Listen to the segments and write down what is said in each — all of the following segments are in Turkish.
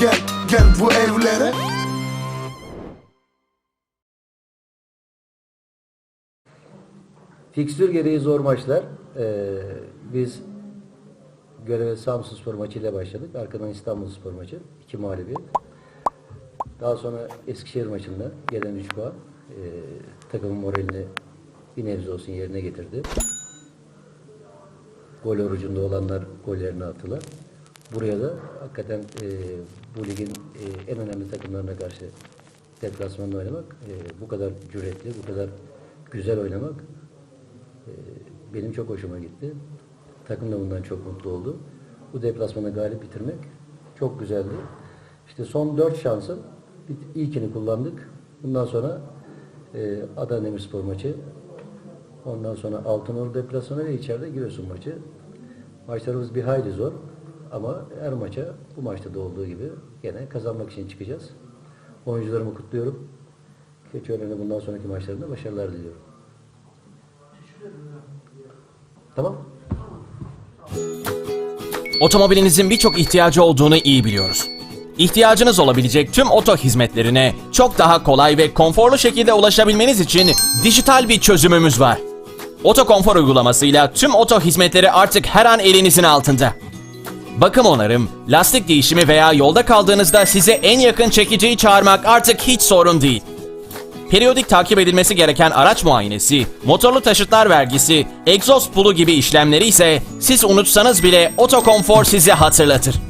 gel gel bu evlere Fikstür gereği zor maçlar. Ee, biz göreve Samsun Spor maçıyla başladık. Arkadan İstanbul Spor maçı. iki mağlubiyet. Daha sonra Eskişehir maçında gelen 3 puan e, takımın moralini bir nebze olsun yerine getirdi. Gol orucunda olanlar gollerini attılar. Buraya da hakikaten e, bu ligin e, en önemli takımlarına karşı deplasmanda oynamak, e, bu kadar cüretli, bu kadar güzel oynamak e, benim çok hoşuma gitti. Takım da bundan çok mutlu oldu. Bu deplasmanı galip bitirmek çok güzeldi. İşte son dört şansın bir- ilkini kullandık. Bundan sonra e, Adana Demirspor maçı, ondan sonra Altınordu deplasmanı ve içeride Giresun maçı. Maçlarımız bir hayli zor ama her maça bu maçta da olduğu gibi gene kazanmak için çıkacağız. Oyuncularımı kutluyorum. Keçiören'e bundan sonraki maçlarında başarılar diliyorum. Tamam. Otomobilinizin birçok ihtiyacı olduğunu iyi biliyoruz. İhtiyacınız olabilecek tüm oto hizmetlerine çok daha kolay ve konforlu şekilde ulaşabilmeniz için dijital bir çözümümüz var. Oto Konfor uygulamasıyla tüm oto hizmetleri artık her an elinizin altında. Bakım onarım, lastik değişimi veya yolda kaldığınızda size en yakın çekiciyi çağırmak artık hiç sorun değil. Periyodik takip edilmesi gereken araç muayenesi, motorlu taşıtlar vergisi, egzoz pulu gibi işlemleri ise siz unutsanız bile Otokonfor size hatırlatır.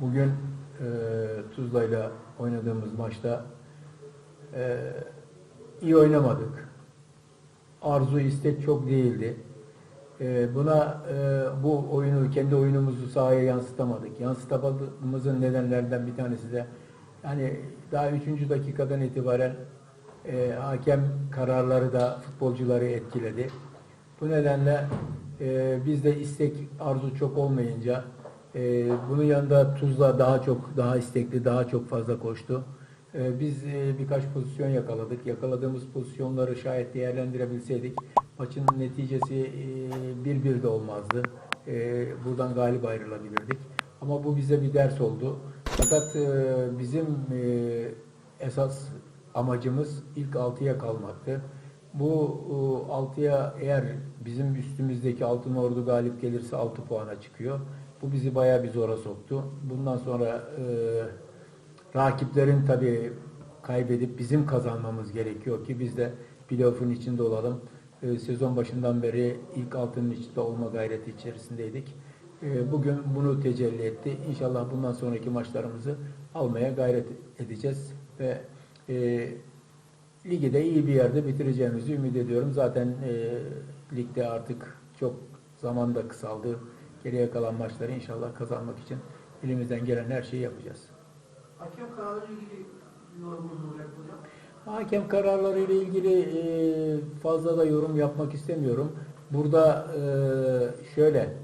Bugün e, Tuzla ile oynadığımız maçta e, iyi oynamadık. Arzu istek çok değildi. E, buna e, bu oyunu kendi oyunumuzu sahaya yansıtamadık. Yansıtamadığımızın nedenlerinden bir tanesi de yani daha 3. dakikadan itibaren e, hakem kararları da futbolcuları etkiledi. Bu nedenle e, bizde istek arzu çok olmayınca e, bunun yanında Tuzla daha çok daha istekli daha çok fazla koştu. E, biz e, birkaç pozisyon yakaladık. Yakaladığımız pozisyonları şayet değerlendirebilseydik maçın neticesi e, bir bir de olmazdı. E, buradan galip ayrılabilirdik. Ama bu bize bir ders oldu. Fakat e, bizim e, esas amacımız ilk 6'ya kalmaktı. Bu 6'ya eğer bizim üstümüzdeki Altın Ordu galip gelirse 6 puana çıkıyor. Bu bizi bayağı bir zora soktu. Bundan sonra e, rakiplerin tabii kaybedip bizim kazanmamız gerekiyor ki biz de playoff'un içinde olalım. E, sezon başından beri ilk altının içinde olma gayreti içerisindeydik. E, bugün bunu tecelli etti. İnşallah bundan sonraki maçlarımızı almaya gayret edeceğiz ve e, ligi de iyi bir yerde bitireceğimizi ümit ediyorum. Zaten e, ligde artık çok zaman da kısaldı. Geriye kalan maçları inşallah kazanmak için elimizden gelen her şeyi yapacağız. Hakem kararıyla ilgili yorumunuz olacak hocam. Hakem kararları ile ilgili fazla da yorum yapmak istemiyorum. Burada şöyle